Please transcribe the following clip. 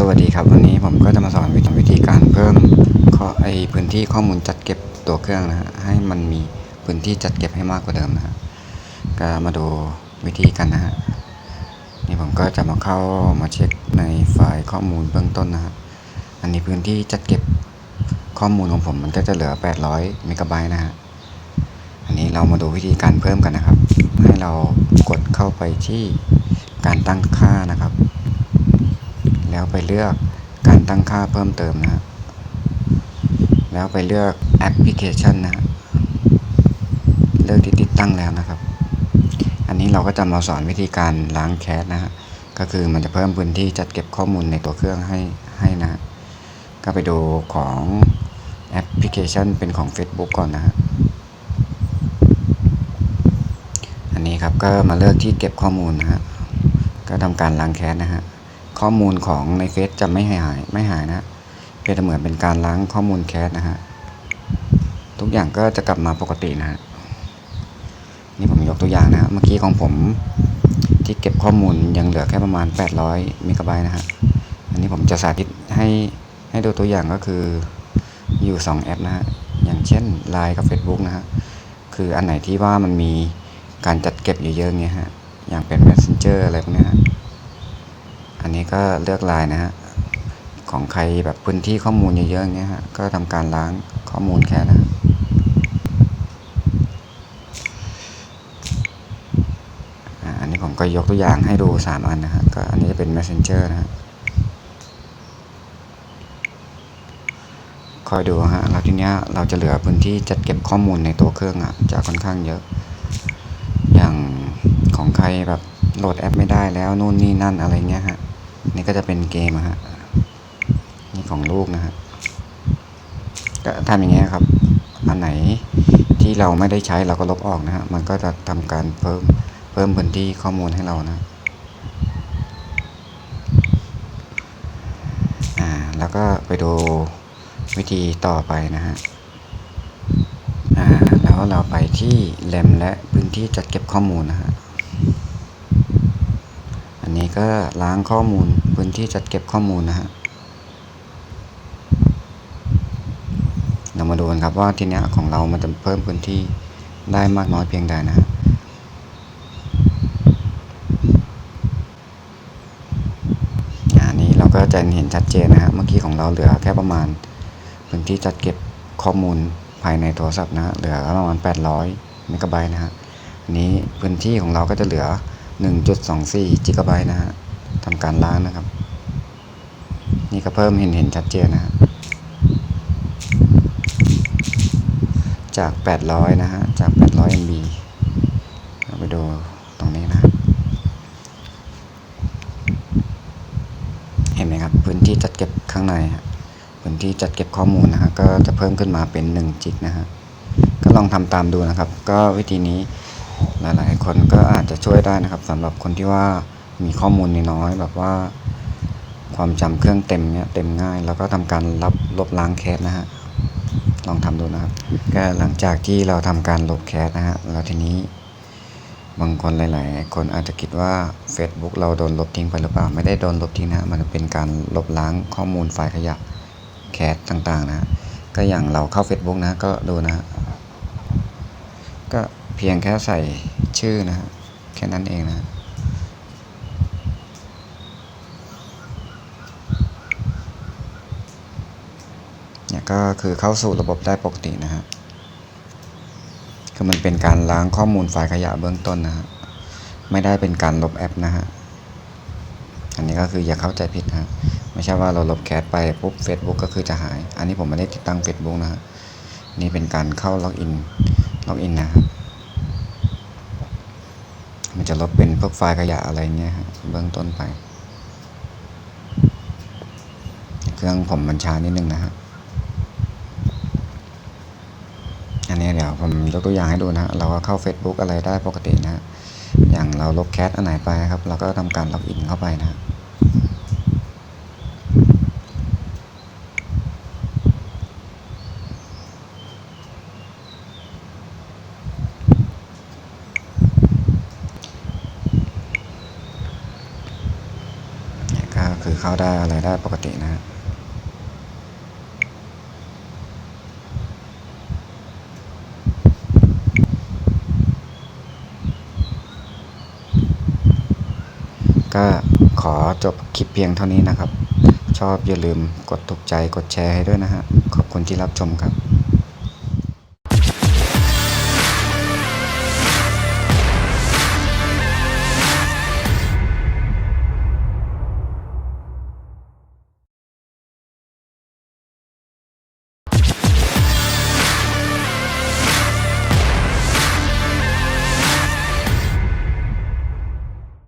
สวัสดีครับ วันนี้ผมก็จะมาสอนวิธีการเพิ่มข้อไอพื้นที่ข้อมูลจัดเก็บตัวเครื่องนะฮะให้มันมีพื้นที่จัดเก็บให้มากกว่าเดิมนะฮะก็มาดูวิธีกันนะฮะนี่ผมก็จะมาเข้ามาเช็คในไฟล์ข้อมูลเบื้องต้นนะฮะอันนี้พื้นที่จัดเก็บข้อมูลของผมมันก็จะเหลือ 800เมกะไบต์นะฮะอันนี้เรามาดูวิธีการเพิ่มกันนะครับ ให้เรากดเข้าไปที่การตั้งค่านะครับ แล้วไปเลือกการตั้งค่าเพิ่มเติมนะแล้วไปเลือกแอปพลิเคชันนะเลือกที่ติดตั้งแล้วนะครับ อันนี้เราก็จะมาสอนวิธีการล้างแคชนะฮะก็คือมันจะเพิ่มพื้นที่จัดเก็บข้อมูลในตัวเครื่องให้ให้นะ ก็ไปดูของแอปพลิเคชันเป็นของ Facebook ก่อนนะฮะอันนี้ครับก็มาเลือกที่เก็บข้อมูลนะฮะก็ทำการล้างแคชนะฮะ ข้อมูลของในเฟซจะไม่หายไม่หายนะเป็นเหมือนเป็นการล้างข้อมูลแคสนะฮะทุกอย่างก็จะกลับมาปกตินะฮะนี่ผมยกตัวอย่างนะเมื่อกี้ของผมที่เก็บข้อมูลยังเหลือแค่ประมาณ 800เมกะไบต์นะฮะอันนี้ผมจะสาธิตให้ให้ดูตัวอย่างก็คืออยู่ 2 แอปนะฮะอย่างเช่น Line กับ Facebook นะฮะคืออันไหนที่ว่ามันมีการจัดเก็บเยอะๆเงี้ยฮะอย่างเป็น Messenger อะไรพวกนี้ฮะ นนี้ก็เลือกลายนะฮะ ของใครแบบพื้นที่ข้อมูลเยอะๆอย่างเงี้ยฮะ ก็ทำการล้างข้อมูลแค่นะอันนี้ผมก็ยกตัวอย่างให้ดู 3 อันนะฮะ ก็อันนี้จะเป็น messenger นะฮะ คอยดูฮะ แล้วทีเนี้ยเราจะเหลือพื้นที่จัดเก็บข้อมูลในตัวเครื่องอะ จะค่อนข้างเยอะ อย่างของใครแบบโหลดแอปไม่ได้แล้วนู่นนี่นั่นอะไรเงี้ยฮะ นี่ก็จะเป็นเกมอะฮะนี่ของลูกนะฮะก็ทำอย่างเงี้ยครับ อันไหนที่เราไม่ได้ใช้เราก็ลบออกนะฮะ มันก็จะทำการเพิ่มเพิ่มพื้นที่ข้อมูลให้เรานะอ่าแล้วก็ไปดูวิธีต่อไปนะฮะอ่าแล้วเราไปที่แรมและพื้นที่จัดเก็บข้อมูลนะฮะอันนี้ก็ล้างข้อมูล พื้นที่จัดเก็บข้อมูลนะฮะเรามาดูกันครับว่าทีเนี้ยของเรามันจะเพิ่มพื้นที่ได้มากน้อยเพียงใดนะฮะอันนี้เราก็จะเห็นชัดเจนนะฮะเมื่อกี้ของเราเหลือแค่ประมาณพื้นที่จัดเก็บข้อมูลภายในโทรศัพท์นะ เหลือประมาณ 800เมกะไบต์นะฮะอันนี้พื้นที่ของเราก็จะเหลือ 1.24จิกะไบต์นะฮะ ทำการล้างนะครับ นี่ก็เพิ่มเห็นเห็นชัดเจนนะฮะจาก 800 นะฮะ จาก 800 MB เราไปดูตรงนี้นะ เห็นไหมครับ พื้นที่จัดเก็บข้างในฮะพื้นที่จัดเก็บข้อมูลนะฮะ ก็จะเพิ่มขึ้นมาเป็น1จิกนะฮะ ก็ลองทำตามดูนะครับ ก็วิธีนี้หลาย ๆ คนก็อาจจะช่วยได้นะครับสำหรับคนที่ว่า มีข้อมูลนน้อยแบบว่า ความจำเครื่องเต็มเนี้ยเต็มง่าย แล้วก็ทำการรับลบล้างแคสนะฮะลองทำดูนะครับก็หลังจากที่เราทำการลบแคสนะฮะแล้วทีนี้บางคนหลาย ๆ คนอาจจะคิดว่า Facebook เราโดนลบทิ้งไปหรือเปล่า ไม่ได้โดนลบทิ้งนะมันเป็นการลบล้างข้อมูลไฟล์ขยะแคสต่าง ๆ นะก็อย่างเราเข้า Facebook นะก็ดูนะ ก็เพียงแค่ใส่ชื่อนะฮะแค่นั้นเองนะ เนี่ยก็คือเข้าสู่ระบบได้ปกตินะฮะคือมันเป็นการล้างข้อมูลไฟล์ขยะเบื้องต้นนะฮะไม่ได้เป็นการลบแอปนะฮะอันนี้ก็คืออย่าเข้าใจผิดนะฮะไม่ใช่ว่าเราลบแคสไปปุ๊บ Facebook ก็คือจะหาย อันนี้ผมไม่ได้ติดตั้ง Facebook นะฮะนี่เป็นการเข้าล็อกอินล็อกอินนะฮะมันจะลบเป็นพวกไฟล์ขยะอะไรเงี้ยฮะเบื้องต้นไป เครื่องผมมันช้านิดนึงนะฮะ อั นี้เดี๋ยวผมยกตัวอย่างให้ดูนะเราก็เข้า Facebook อะไรได้ปกตินะอย่างเราลบแคสอันไหนไปครับ เราก็ทำการล็อกอินเข้าไปนะก็คือเข้าได้อะไรได้ปกตินะฮะ ก็ขอจบคลิปเพียงเท่านี้นะครับ ชอบอย่าลืมกดถูกใจกดแชร์ให้ด้วยนะฮะ ขอบคุณที่รับชมครับ